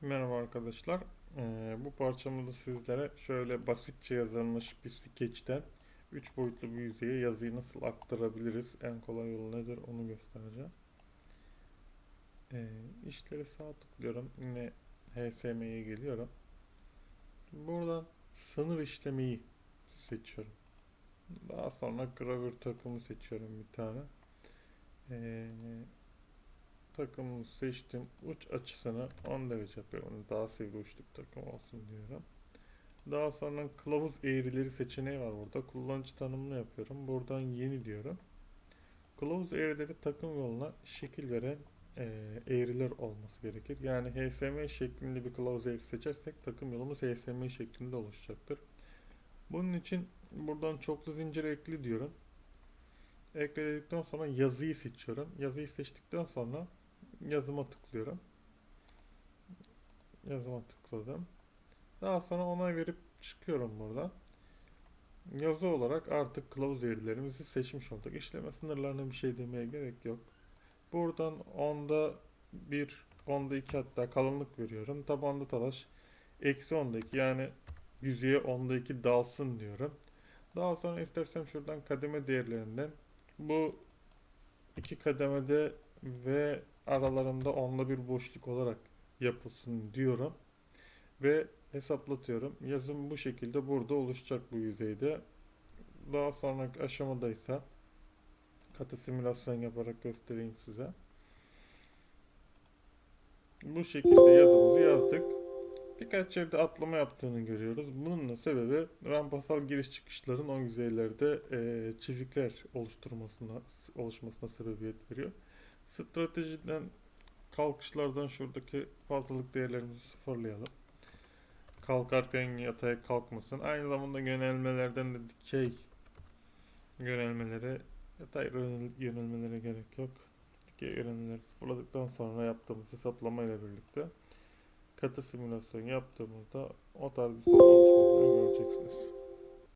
Merhaba arkadaşlar. Ee, bu parçamızda sizlere şöyle basitçe yazılmış bir skeçten 3 boyutlu bir yüzeye yazıyı nasıl aktarabiliriz? En kolay yolu nedir onu göstereceğim. Ee, işleri sağ tıklıyorum. Yine HSM'ye geliyorum. Buradan sınır işlemeyi seçiyorum. Daha sonra gravür takımı seçiyorum bir tane. Ee, takımını seçtim. Uç açısını 10 derece yapıyorum. Daha sivri uçlu takım olsun diyorum. Daha sonra kılavuz eğrileri seçeneği var burada. Kullanıcı tanımını yapıyorum. Buradan yeni diyorum. Kılavuz eğrileri takım yoluna şekil veren eee, eğriler olması gerekir. Yani HSM şeklinde bir kılavuz eğri seçersek takım yolumuz HSM şeklinde oluşacaktır. Bunun için buradan çoklu zincir ekli diyorum. Ekledikten sonra yazıyı seçiyorum. Yazıyı seçtikten sonra yazıma tıklıyorum. Yazıma tıkladım. Daha sonra onay verip çıkıyorum buradan. Yazı olarak artık kılavuz eğrilerimizi seçmiş olduk. İşleme sınırlarına bir şey demeye gerek yok. Buradan onda 1, onda 2 hatta kalınlık veriyorum. Tabanda talaş eksi onda 2 yani yüzeye onda 2 dalsın diyorum. Daha sonra istersem şuradan kademe değerlerinden bu iki kademede ve aralarında onda bir boşluk olarak yapılsın diyorum. Ve hesaplatıyorum. Yazım bu şekilde burada oluşacak bu yüzeyde. Daha sonraki aşamada ise katı simülasyon yaparak göstereyim size. Bu şekilde yazımızı yazdık. Birkaç yerde atlama yaptığını görüyoruz. Bunun da sebebi rampasal giriş çıkışların o yüzeylerde eee, çizikler oluşturmasına oluşmasına sebebiyet veriyor. Stratejiden kalkışlardan şuradaki fazlalık değerlerimizi sıfırlayalım. Kalkarken yataya kalkmasın. Aynı zamanda yönelmelerden de dikey yönelmelere yatay yönel- yönelmelere gerek yok. Dikey yönelmeleri sıfırladıktan sonra yaptığımız hesaplamayla birlikte katı simülasyon yaptığımızda o tarz bir sonuç göreceksiniz.